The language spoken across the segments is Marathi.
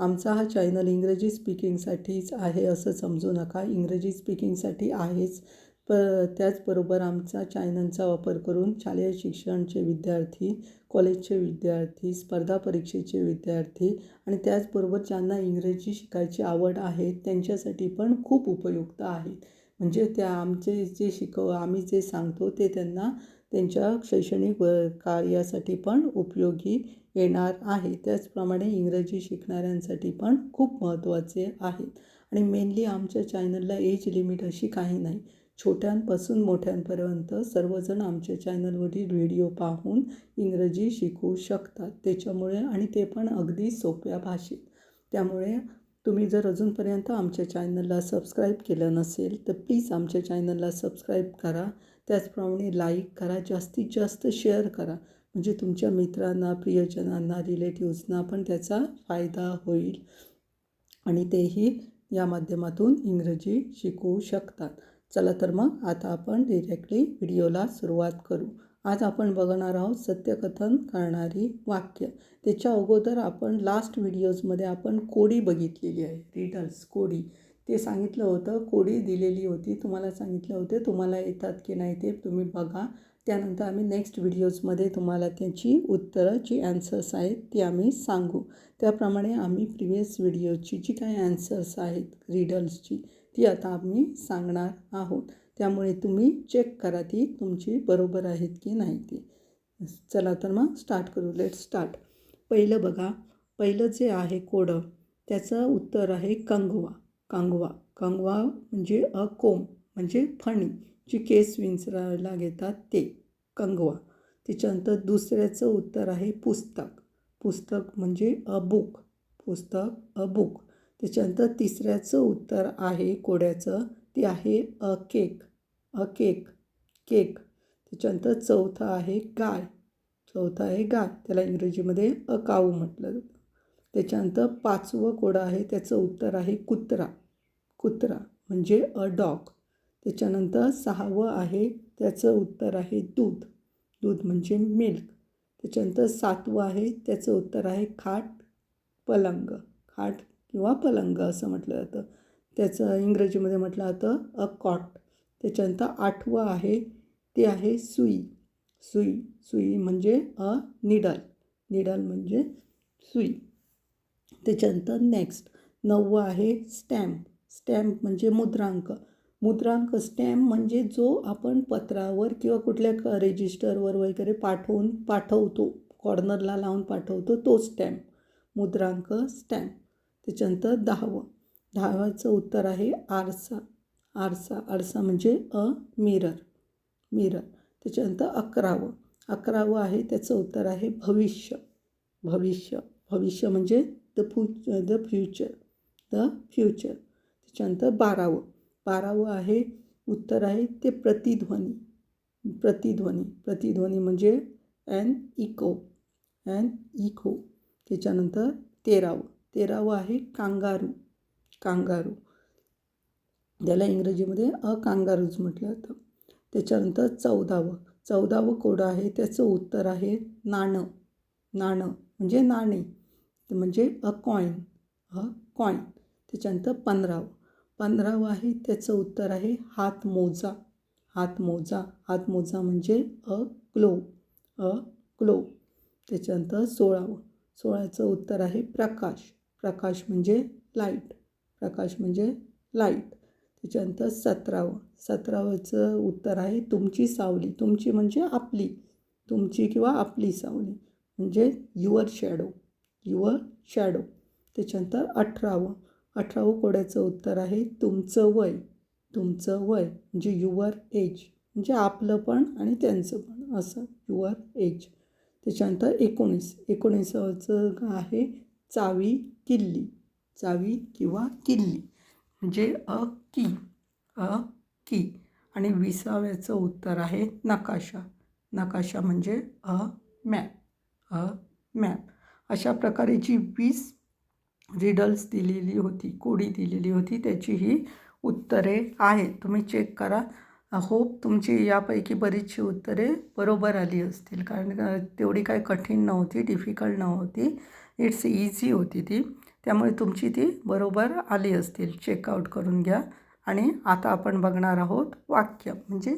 आमचा हा चॅनल इंग्रजी स्पीकिंगसाठीच आहे असं समजू नका. इंग्रजी स्पीकिंगसाठी आहेच. प त्याचबरोबर आमचा चॅनलचा वापर करून शालेय शिक्षणचे विद्यार्थी कॉलेजचे विद्यार्थी स्पर्धा परीक्षेचे विद्यार्थी आणि त्याचबरोबर ज्यांना इंग्रजी शिकायची आवड आहे त्यांच्यासाठी पण खूप उपयुक्त आहेत. म्हणजे त्या आमचे जे शिकव आम्ही जे सांगतो ते त्यांना त्यांच्या शैक्षणिक कार्यासाठी पण उपयोगी येणार आहे. त्याचप्रमाणे इंग्रजी शिकणाऱ्यांसाठी पण खूप महत्त्वाचे आहेत आणि मेनली आमच्या चॅनलला एज लिमिट अशी काही नाही. छोट्यांपासून मोठ्यांपर्यंत सर्वजण आमच्या चॅनलवरील व्हिडिओ पाहून इंग्रजी शिकू शकतात. त्याच्यामुळे आणि ते पण अगदी सोप्या भाषेत. त्यामुळे तुम्ही जर अजूनपर्यंत आमच्या चॅनलला सबस्क्राईब केलं नसेल तर प्लीज आमच्या चॅनलला सबस्क्राईब करा. त्याचप्रमाणे लाईक करा जास्तीत जास्त शेअर करा. म्हणजे तुमच्या मित्रांना प्रियजनांना रिलेटिव्सना पण त्याचा फायदा होईल. आणि तेही या माध्यमातून इंग्रजी शिकू शकतात. चला तर मग आता आपण डिरेक्टली व्हिडिओला सुरुवात करू. आज आपण बघणार आहोत सत्यकथन करणारी वाक्य. त्याच्या अगोदर आपण लास्ट व्हिडिओजमध्ये आपण कोडी बघितलेली आहे. रिडल्स कोडी. ते सांगितलं होतं कोडी दिलेली होती. तुम्हाला सांगितलं होते तुम्हाला येतात की नाही ते तुम्ही बघा. त्यानंतर आम्ही नेक्स्ट व्हिडिओजमध्ये तुम्हाला त्याची उत्तरं जी ॲन्सर्स आहेत ती आम्ही सांगू. त्याप्रमाणे आम्ही प्रिवियस व्हिडिओची जी काही ॲन्सर्स आहेत रिडल्सची ती आता आम्ही सांगणार आहोत. त्यामुळे तुम्ही चेक करा ती तुमची बरोबर आहेत की नाही ती. चला तर मग स्टार्ट करू. लेट स्टार्ट पहिलं बघा पहिलं जे आहे कोडं त्याचं उत्तर आहे कंगवा. कांगवा. कांगवा म्हणजे अ कोंब म्हणजे फणी जी केस विंचरायला घेतात ते. कंगवा. त्याच्यानंतर दुसऱ्याचं उत्तर आहे पुस्तक. पुस्तक म्हणजे अ बुक पुस्तक अ बुक त्याच्यानंतर तिसऱ्याचं उत्तर आहे कोड्याचं ते आहे अ केक केक. केक. त्याच्यानंतर चौथं आहे गाय. चौथं आहे गाय. त्याला इंग्रजीमध्ये अ काऊ म्हटलं जातं. त्याच्यानंतर पाचवं कोडं आहे त्याचं उत्तर आहे कुत्रा. कुत्रा म्हणजे अ डॉग. त्याच्यानंतर सहावं आहे त्याचं उत्तर आहे दूध. दूध म्हणजे मिल्क. त्याच्यानंतर सातवं आहे त्याचं उत्तर आहे खाट पलंग. खाट किंवा पलंग असं म्हटलं जातं. त्याचं इंग्रजीमध्ये म्हटलं जातं अ कॉट. त्याच्यानंतर आठवं आहे ते आहे सुई. सुई सुई म्हणजे अ निडल. निडल म्हणजे सुई. त्याच्यानंतर नेक्स्ट नववं आहे स्टॅम्प स्टॅम्प म्हणजे मुद्रांक. मुद्रांक स्टॅम्प म्हणजे जो आपण पत्रावर किंवा कुठल्या क रेजिस्टरवर वगैरे पाठवून पाठवतो कॉर्नरला लावून पाठवतो तो स्टॅम्प मुद्रांक स्टॅम्प त्याच्यानंतर दहावं. दहावाचं उत्तर आहे आरसा. आरसा आरसा म्हणजे अ मिरर मिरर. त्याच्यानंतर अकरावं. अकरावं आहे त्याचं उत्तर आहे भविष्य. भविष्य. भविष्य म्हणजे the few the future the future त्याच्यानंतर बारावं. बारावं आहे उत्तर आहे ते प्रतिध्वनी. प्रतिध्वनी. प्रतिध्वनी म्हणजे अँड इको अँड इको त्याच्यानंतर तेरावं. तेरावं आहे कांगारू. कांगारू. ज्याला इंग्रजीमध्ये अ कांगारूज म्हटलं जातं. त्याच्यानंतर चौदावं. चौदावं कोडं आहे त्याचं उत्तर आहे नाणं. नाणं म्हणजे नाणे. म्हणजे अ कॉईन. अ कॉईन. त्याच्यानंतर पंधरावं. पंधरावं आहे त्याचं उत्तर आहे हातमोजा. हातमोजा. हातमोजा म्हणजे अ क्लो. अ क्लो. त्याच्यानंतर सोळावं. सोळाचं उत्तर आहे प्रकाश. प्रकाश म्हणजे लाइट. प्रकाश म्हणजे लाइट. त्याच्यानंतर सतरावं. सतरावंचं उत्तर आहे तुमची सावली. तुमची म्हणजे आपली. तुमची किंवा आपली सावली. म्हणजे युअर शॅडो. Your shadow. त्याच्यानंतर अठरावं. अठरावं कोड्याचं उत्तर आहे तुमचं वय. तुमचं वय. म्हणजे युअर एज. म्हणजे आपलं पण आणि त्यांचं पण. असं. Your age. त्याच्यानंतर एकोणीस. एकोणीसावचं आहे चावी किल्ली. चावी किंवा किल्ली. म्हणजे अ की अ की. आणि विसाव्याचं उत्तर आहे नकाशा. नकाशा म्हणजे अ मॅप अ मॅप. अशा प्रकारे जी वीस रिडल्स दिलेली होती कोडी दिलेली होती त्याची ही उत्तरे आहेत. तुम्ही चेक करा. होप तुमची यापैकी बरीचशी उत्तरे बरोबर आली असतील. कारण तेवढी काही कठीण नव्हती डिफिकल्ट नव्हती. इट्स इझी होती ती. त्यामुळे तुमची ती बरोबर आली असतील. चेकआउट करून घ्या. आणि आता आपण बघणार आहोत वाक्य. म्हणजे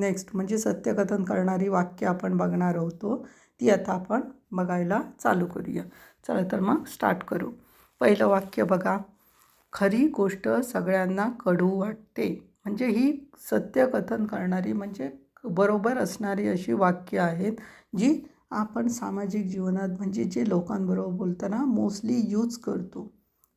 नेक्स्ट म्हणजे सत्यकथन करणारी वाक्य आपण बघणार होतो. ती आता आपण बघायला चालू करूया. चला तर मग स्टार्ट करू. पहिलं वाक्य बघा. खरी गोष्ट सगळ्यांना कडू वाटते. म्हणजे ही सत्यकथन करणारी म्हणजे बरोबर असणारी अशी वाक्य आहेत जी आपण सामाजिक जीवनात म्हणजे जे लोकांबरोबर बोलताना मोस्टली यूज करतो.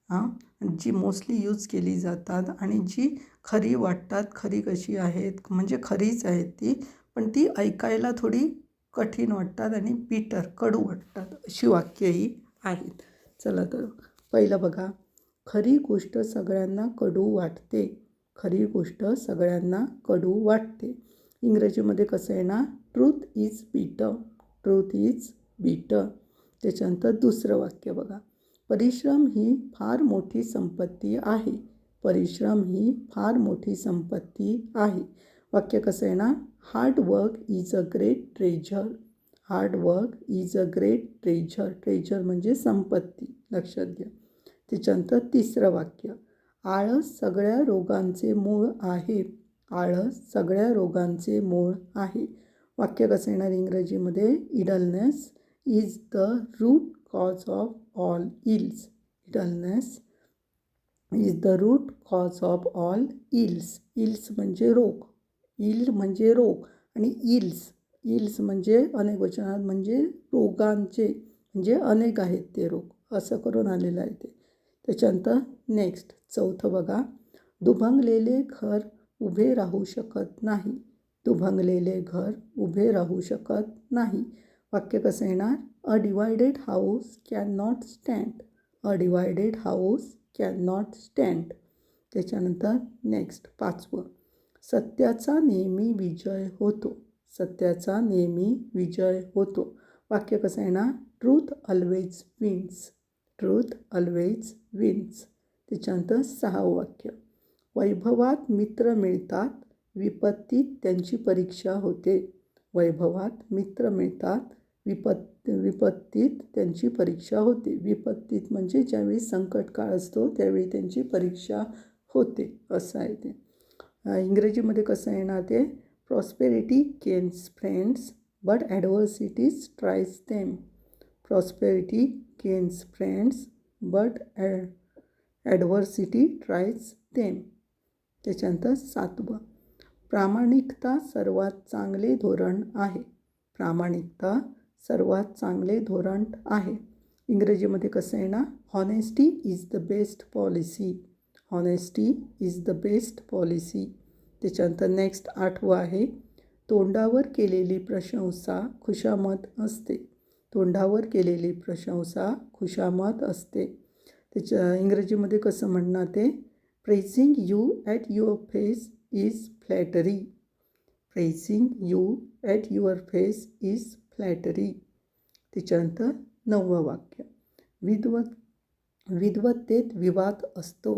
हां? जी मोस्टली यूज केली जातात आणि जी खरी वाटतात खरी कशी आहेत म्हणजे खरीच आहेत ती पण ती ऐकायला थोडी कठीण वाटतात आणि बिटर कडू वाटतात अशी वाक्यही आहेत. चला तर पहिलं बघा. खरी गोष्ट सगळ्यांना कडू वाटते. खरी गोष्ट सगळ्यांना कडू वाटते. इंग्रजीमध्ये कसं आहे ना truth is bitter truth is bitter त्याच्यानंतर दुसरं वाक्य बघा. परिश्रम ही फार मोठी संपत्ती आहे. परिश्रम ही फार मोठी संपत्ती आहे. वाक्य कसं आहे ना hard work is a great treasure hard work is a great treasure treasure म्हणजे संपत्ती. लक्षात घ्या. त्याच्यानंतर तिसरं वाक्य. आळस सगळ्या रोगांचे मूळ आहे. आळस सगळ्या रोगांचे मूळ आहे. वाक्य कसं येणार इंग्रजीमध्ये idleness is the root cause of all ills idleness is the root cause of all ills ills म्हणजे रोग. इल म्हणजे रोग. आणि इल्स इल्स म्हणजे अनेक वचनात म्हणजे रोगांचे म्हणजे अनेक आहेत ते रोग. असं करून आलेलं आहे ते. त्याच्यानंतर नेक्स्ट चौथं बघा. दुभंगलेले घर उभे राहू शकत नाही. दुभंगलेले घर उभे राहू शकत नाही. वाक्य कसं येणार? A divided house can not stand a divided house can not stand त्याच्यानंतर नेक्स्ट पाचवं. सत्याचा नेहमी विजय होतो. सत्याचा नेहमी विजय होतो. वाक्य कसं येणार? Truth always wins truth always wins त्याच्यानंतर सहावं वाक्य. वैभवात मित्र मिळतात. विपत्तीत त्यांची परीक्षा होते. वैभवात मित्र मिळतात. विपत् विपत्तीत त्यांची परीक्षा होते. विपत्तीत म्हणजे ज्यावेळी संकट काळ असतो त्यावेळी त्यांची परीक्षा होते असं आहे ते. इंग्रजीमध्ये कसं येणार ते? Prosperity gains friends but adversities tries them prosperity gains friends but uh adversity tries them त्याच्यानंतर सातवं. प्रामाणिकता सर्वात चांगले धोरण आहे. प्रामाणिकता सर्वात चांगले धोरण आहे. इंग्रजीमध्ये कसं आहे ना honesty is the best policy honesty is the best policy त्याच्यानंतर नेक्स्ट आठवं आहे तोंडावर केलेली प्रशंसा खुशामत असते. तोंडावर केलेली प्रशंसा खुशामत असते. त्याच्या इंग्रजीमध्ये कसं म्हणणार ते? Praising you at your face is flattery praising you at your face is flattery त्याच्यानंतर नववं वाक्य. विद्वत विद्वत्तेत विवाद असतो.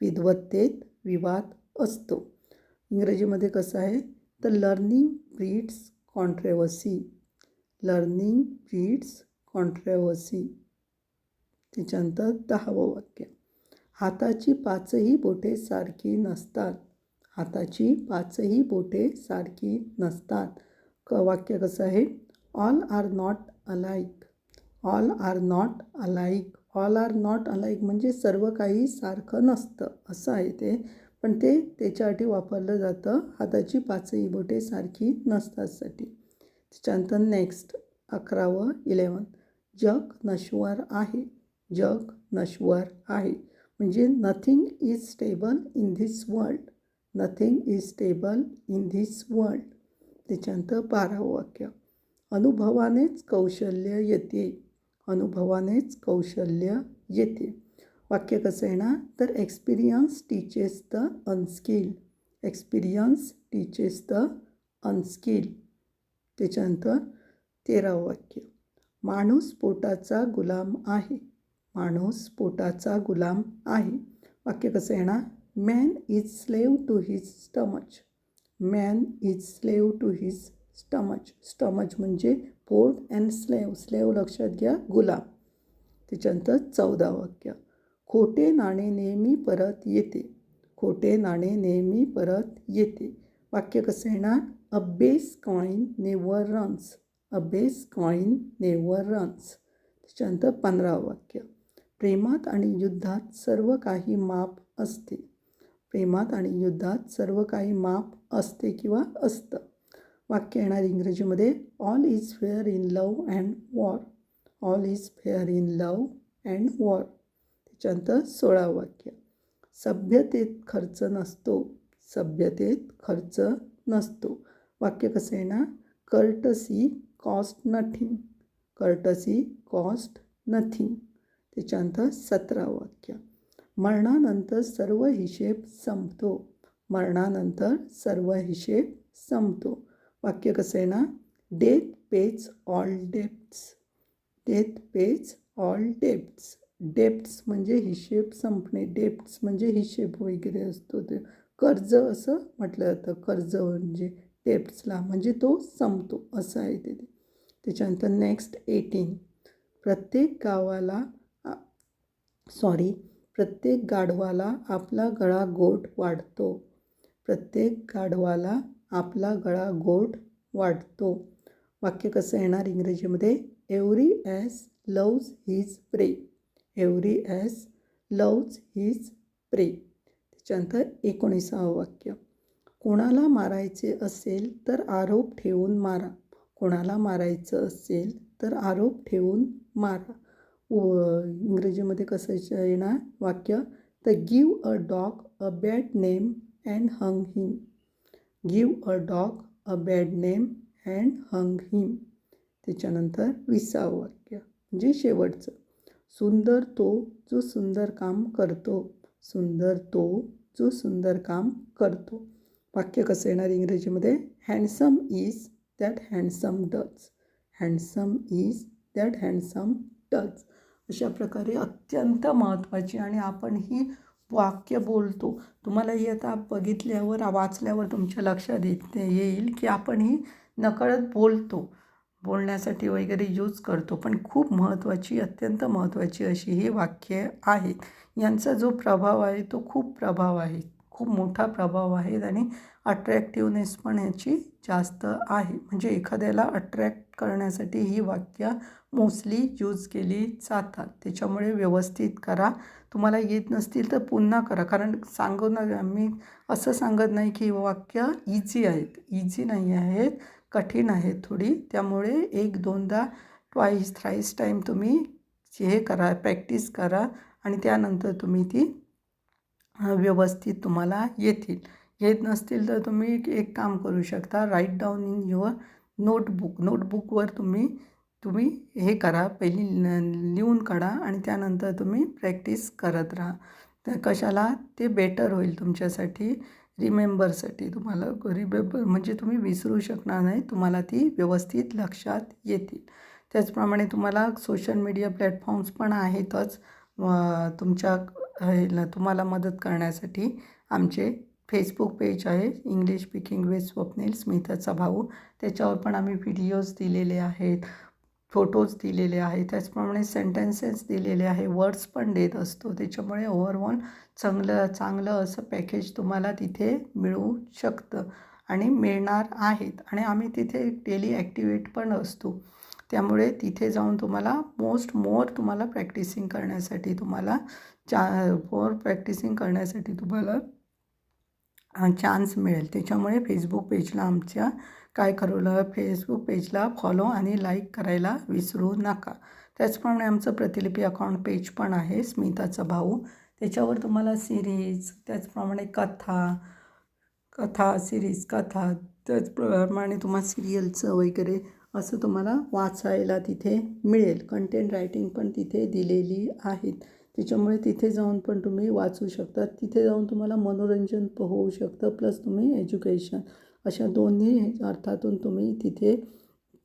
विद्वत्तेत विवाद असतो. इंग्रजीमध्ये कसं आहे? The learning breeds controversy learning breeds controversy त्याच्यानंतर दहावं वाक्य. हाताची पाचही बोटे सारखी नसतात. हाताची पाचही बोटे सारखी नसतात. क वाक्य कसं आहे? All are not alike all are not alike all are not alike म्हणजे सर्व काही सारखं नसतं असं आहे ते. पण ते त्याच्यासाठी वापरलं जातं हाताची पाचही बोटे सारखी नसतातसाठी त्याच्यानंतर नेक्स्ट अकरावं इलेवन जग नश्वर आहे. जग नश्वर आहे. म्हणजे nothing is stable in this world nothing is stable in this world त्याच्यानंतर बारावं वाक्य. अनुभवानेच कौशल्य येते. अनुभवानेच कौशल्य येते. वाक्य कसं आहे ना तर experience teaches the unskilled experience teaches the unskilled त्याच्यानंतर तेरावं वाक्य. माणूस पोटाचा गुलाम आहे. माणूस पोटाचा गुलाम आहे. वाक्य कसं येणार? Man is slave to his stomach man is slave to his stomach stomach म्हणजे पोर्ट अँड स्लेव स्लेव लक्षात घ्या गुलाम. त्याच्यानंतर चौदा वाक्य. खोटे नाणे नेहमी परत येते. खोटे नाणे नेहमी परत येते. वाक्य कसं येणार? A base coin never runs a base coin never runs त्याच्यानंतर पंधरा वाक्य. प्रेमात आणि युद्धात सर्व काही माप असते. प्रेमात आणि युद्धात सर्व काही माप असते किंवा असतं. वाक्य येणार इंग्रजीमध्ये all is fair in love and war all is fair in love and war त्याच्यानंतर सोळा वाक्य. सभ्यतेत खर्च नसतो. सभ्यतेत खर्च नसतो. वाक्य कसं आहे ना courtesy cost nothing courtesy cost nothing त्याच्यानंतर सतरा वाक्य. मरणानंतर सर्व हिशेब संपतो. मरणानंतर सर्व हिशेब संपतो. वाक्य कसं आहे ना? Death pays all debts death pays all debts debts म्हणजे हिशेब संपणे. डेप्ट्स म्हणजे हिशेब वगैरे असतो ते. कर्ज असं म्हटलं जातं. कर्ज म्हणजे डेप्ट्सला म्हणजे तो संपतो. असं आहे ते. त्याच्यानंतर नेक्स्ट एटीन प्रत्येक गावाला सॉरी प्रत्येक गाढवाला आपला गळा गोड वाढतो. प्रत्येक गाढवाला आपला गळा गोड वाढतो. वाक्य कसं येणार इंग्रजीमध्ये? Every ass loves his bray. Every ass loves his bray. त्याच्यानंतर एकोणीसावं वाक्य. कोणाला मारायचे असेल तर आरोप ठेवून मारा. कोणाला मारायचं असेल तर आरोप ठेवून मारा. इंग्रजीमध्ये कसं येणार? वाक्य the give a dog a bad name and hang him give a dog a bad name and hang him त्याच्यानंतर विसावं वाक्य म्हणजे शेवटचं. सुंदर तो जो सुंदर काम करतो. सुंदर तो जो सुंदर काम करतो. वाक्य कसं येणार इंग्रजीमध्ये? Handsome is that handsome does handsome is that handsome does अशा प्रकारे अत्यंत महत्त्वाची आणि आपण ही वाक्य बोलतो. तुम्हाला ही आता बघितल्यावर वाचल्यावर तुमच्या लक्षात येत येईल की आपण ही नकळत बोलतो. बोलण्यासाठी वगैरे यूज करतो. पण खूप महत्त्वाची अत्यंत महत्त्वाची अशी ही वाक्य आहेत यांचा जो प्रभाव आहे तो खूप प्रभाव आहे. खूप मोठा प्रभाव आहे आणि अट्रॅक्टिवनेस पण ह्याची जास्त आहे. म्हणजे एखाद्याला अट्रॅक्ट करण्यासाठी ही वाक्य मोस्टली यूज केली जातात. त्याच्यामुळे व्यवस्थित करा. तुम्हाला येत नसतील तर पुन्हा करा. कारण सांगू ना मी असं सांगत नाही की वाक्य इझी आहेत. इझी नाही आहेत. कठीण आहेत थोडी. त्यामुळे एक दोनदा ट्वाईस थ्राईस टाईम तुम्ही हे करा. प्रॅक्टिस करा. आणि त्यानंतर तुम्ही ती व्यवस्थित तुम्हाला येतील. येत नसतील तर तुम्ही एक काम करू शकता. Write down in your notebook नोटबुकवर तुम्ही तुम्ही हे करा. पहिली लिहून काढा आणि त्यानंतर तुम्ही प्रॅक्टिस करत राहा. तर कशाला? ते बेटर होईल तुमच्यासाठी. रिमेंबरसाठी तुम्हाला रिमेंबर म्हणजे तुम्ही विसरू शकणार नाही. तुम्हाला ती व्यवस्थित लक्षात येतील. त्याचप्रमाणे तुम्हाला सोशल मीडिया प्लॅटफॉर्म्स पण आहेतच. तुमच्या तुम्हाला मदत करण्यासाठी आमचे फेसबुक पेज आहे. इंग्लिश स्पीकिंग विथ स्वप्नील स्मिताचा भाऊ. त्याच्यावर पण आम्ही व्हिडिओज दिलेले आहेत. फोटोज दिलेले आहेत. त्याचप्रमाणे सेंटेन्सेस दिलेले आहे वर्ड्स पण देत असतो. त्याच्यामुळे ओव्हरऑल चांगलं चांगलं असं पॅकेज तुम्हाला तिथे मिळू शकतं आणि मिळणार आहेत. आणि आम्ही तिथे डेली ॲक्टिवेट पण असतो. त्यामुळे तिथे जाऊन तुम्हाला मोस्ट मोर तुम्हाला प्रॅक्टिसिंग करण्यासाठी तुम्हाला चा मोर प्रॅक्टिसिंग करण्यासाठी तुम्हाला चान्स मिळेल. त्याच्यामुळे फेसबुक पेजला आमच्या काय करू फेसबुक पेजला फॉलो आणि लाईक करायला विसरू नका. त्याचप्रमाणे आमचं प्रतिलिपी अकाउंट पेज पण आहे स्मिताचा भाऊ. त्याच्यावर तुम्हाला सिरीज त्याचप्रमाणे कथा कथा सिरीज कथा त्याचप्रमाणे तुम्हाला सिरियलचं वगैरे असं तुम्हाला वाचायला तिथे मिळेल. कंटेंट रायटिंग पण तिथे दिलेली आहेत. त्याच्यामुळे तिथे जाऊन पण तुम्ही वाचू शकता. तिथे जाऊन तुम्हाला मनोरंजन होऊ शकतं प्लस तुम्ही एज्युकेशन अशा दोन्ही अर्थातून तुम्ही तिथे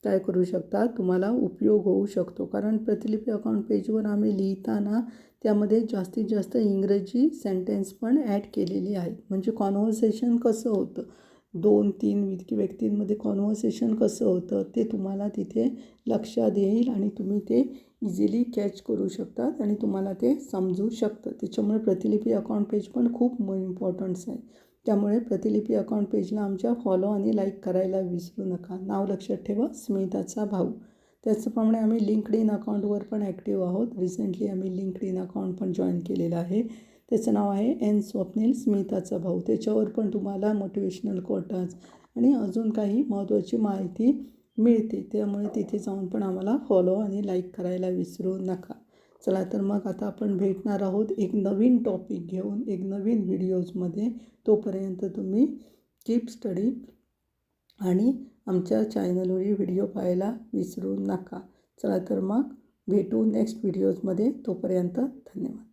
काय करू शकता तुम्हाला उपयोग होऊ शकतो. कारण प्रतिलिपी अकाउंट पेजवर आम्ही लिहिताना त्यामध्ये जास्तीत जास्त इंग्रजी सेंटेन्स पण ॲड केलेली आहेत. म्हणजे कॉन्व्हर्सेशन कसं होतं? दोन तीन व्यक्तींमध्ये कॉन्व्हर्सेशन कसं होतं? ते तुम्हाला तिथे लक्षात येईल आणि तुम्ही ते इझिली कॅच करू शकतात आणि तुम्हाला ते समजू शकतं. त्याच्यामुळे प्रतिलिपी अकाउंट पेज पण खूप इम्पॉर्टंट्स आहे. त्यामुळे प्रतिलिपी अकाउंट पेजला आमच्या फॉलो आणि लाईक करायला विसरू नका. नाव लक्षात ठेवा स्मिताचा भाऊ. त्याचप्रमाणे आम्ही लिंकड इन अकाउंटवर पण ॲक्टिव्ह आहोत. रिसेंटली आम्ही लिंकड इन अकाउंट पण जॉईन केलेलं आहे. त्याचं नाव आहे एन स्वप्नील स्मिताचा भाऊ. त्याच्यावर पण तुम्हाला मोटिवेशनल कोटाज आणि अजून काही महत्त्वाची माहिती मिळते. त्यामुळे तिथे जाऊन पण आम्हाला फॉलो आणि लाईक करायला विसरू नका. चला तर मग आता आपण भेटणार आहोत एक नवीन टॉपिक घेऊन एक नवीन व्हिडिओजमध्ये तोपर्यंत तुम्ही कीप स्टडी आणि आमच्या चॅनलवरील व्हिडिओ पाहायला विसरू नका. चला तर मग भेटू नेक्स्ट व्हिडिओजमध्ये तोपर्यंत धन्यवाद.